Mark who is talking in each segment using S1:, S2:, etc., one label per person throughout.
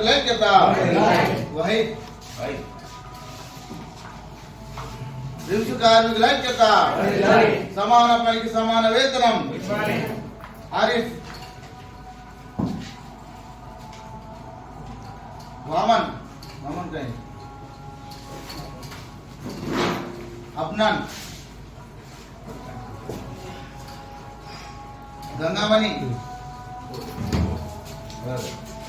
S1: ఐక్యత వహై రిమ్స్ కార్మికుల ఐక్యత సమాన పనికి సమాన వేతనం ఆరిఫ్ వామన్ వామన్ కై అప్నాన్ గంగామణి उधर दे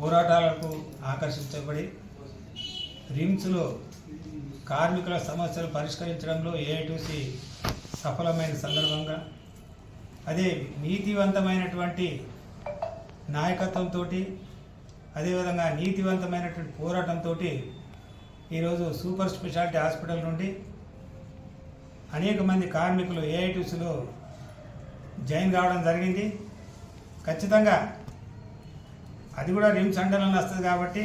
S2: పోరాటాలకు ఆకర్షించబడి రిమ్స్లో కార్మికుల సమస్యలు పరిష్కరించడంలో ఏఐటీసీ సఫలమైన సందర్భంగా అదే నీతివంతమైనటువంటి నాయకత్వంతో అదేవిధంగా నీతివంతమైనటువంటి పోరాటంతో ఈరోజు సూపర్ స్పెషాలిటీ హాస్పిటల్ నుండి అనేక మంది కార్మికులు ఏఐటీసీలో జాయిన్ కావడం జరిగింది. ఖచ్చితంగా అది కూడా రిమ్స్ అండర్లో వస్తుంది కాబట్టి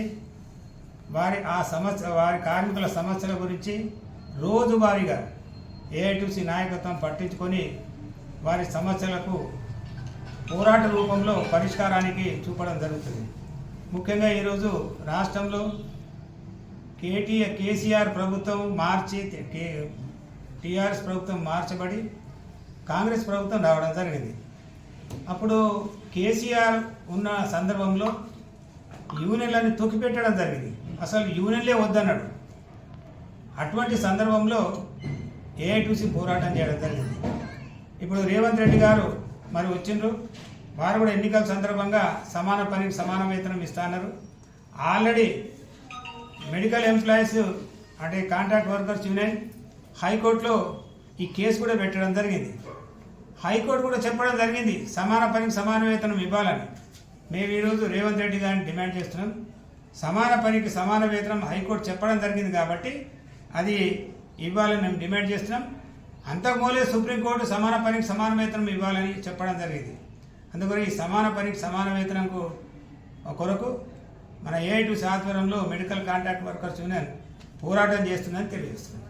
S2: వారి ఆ సమస్య వారి కార్మికుల సమస్యల గురించి రోజువారీగా ఏఐటిసి నాయకత్వం పట్టించుకొని వారి సమస్యలకు పోరాట రూపంలో పరిష్కారానికి చూపడం జరుగుతుంది. ముఖ్యంగా ఈరోజు రాష్ట్రంలో కేటీఆర్ కేసీఆర్ ప్రభుత్వం మార్చి కే టీఆర్ఎస్ ప్రభుత్వం మార్చబడి కాంగ్రెస్ ప్రభుత్వం రావడం జరిగింది. అప్పుడు కేసీఆర్ ఉన్న సందర్భంలో యూనియన్లని తొక్కిపెట్టడం జరిగింది. అసలు యూనియన్లే వద్దన్నాడు. అటువంటి సందర్భంలో ఏఐటీసీ పోరాటం చేయడం జరిగింది. ఇప్పుడు రేవంత్ రెడ్డి గారు మరి వచ్చిండ్రు. వారు కూడా ఎన్నికల సందర్భంగా సమాన పనికి సమాన వేతనం ఇస్తున్నారు. ఆల్రెడీ మెడికల్ ఎంప్లాయీస్ అంటే కాంట్రాక్ట్ వర్కర్స్ యూనియన్ హైకోర్టులో ఈ కేసు కూడా పెట్టడం జరిగింది. హైకోర్టు కూడా చెప్పడం జరిగింది. సమాన పనికి సమాన వేతనం ఇవ్వాలని. మేము ఈరోజు రేవంత్ రెడ్డి గారిని డిమాండ్ చేస్తున్నాం. సమాన పనికి సమాన వేతనం హైకోర్టు చెప్పడం జరిగింది కాబట్టి అది ఇవ్వాలని మేము డిమాండ్ చేస్తున్నాం. అంతకుమూలే సుప్రీంకోర్టు సమాన పనికి సమాన వేతనం ఇవ్వాలని చెప్పడం జరిగింది. అందుకని ఈ సమాన పనికి సమాన వేతనంకు కొరకు మన ఏఐటి ఆధ్వర్యంలో మెడికల్ కాంట్రాక్ట్ వర్కర్స్ యూనియన్ పోరాటం చేస్తుందని తెలియజేస్తుంది